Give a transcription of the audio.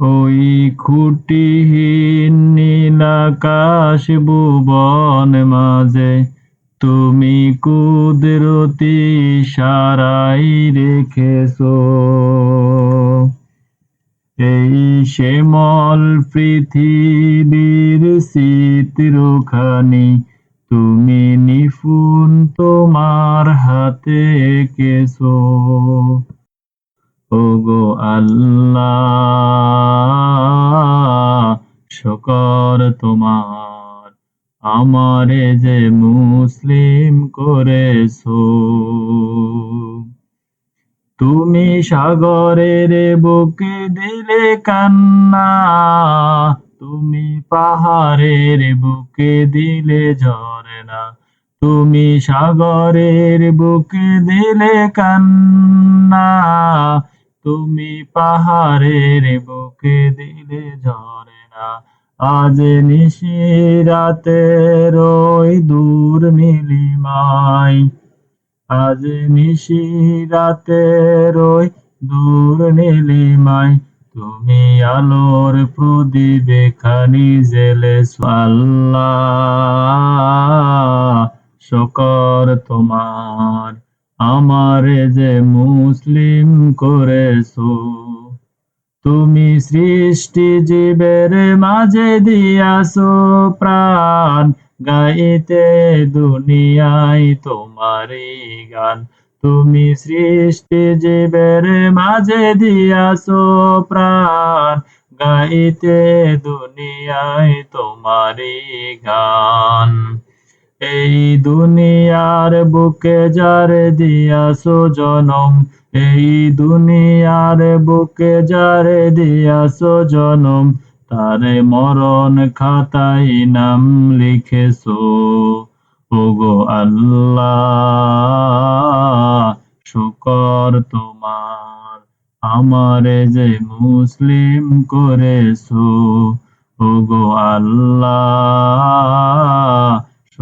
ওই খুঁটিহীন নীলাকাশ ভুবন মাঝে তুমি কুদরতি সারাই রেখেছ। এই শ্যামল পৃথিবীর চিত্রখানি তুমি নিপুণ তোমার হাতে এঁকেছো। ওগো আল্লাহ, শকর তোমার। আমারে যে মুসলিম করেছ, তুমি সাগরের বুকে দিলে কান্না, তুমি পাহাড়ের বুকে দিলে ঝরনা তুমি সাগরের বুকে দিলে কান্না। তুমি পাহাড়ের বুকে দিলে ঝরনা আজ নিশি রাতে রই দূর নীলিমায়। আজ নিশি রাতে রই দূর নীলিমায়। তুমি আলোর প্রদীপে খানি জেলে আল্লাহ শকর তোমার। আমারে যে মুসলিম করেছ, তুমি সৃষ্টি জীবের মাঝে দিয়াছো প্রাণ, গাইতে দুনিয়ায় তোমারই গান। তুমি সৃষ্টি জীবের মাঝে দিয়াছো প্রাণ, গাইতে দুনিয়ায় তোমারই গান। এই দুনিয়ার বুকে যার দিয়াছো জনম এই দুনিয়ার বুকে যার দিয়াছো জনম তারে মরণ খাতাই নাম লিখেছো, ওগো আল্লাহ। শুকর তোমার, আমারে যে মুসলিম করেছ, ওগো আল্লাহ।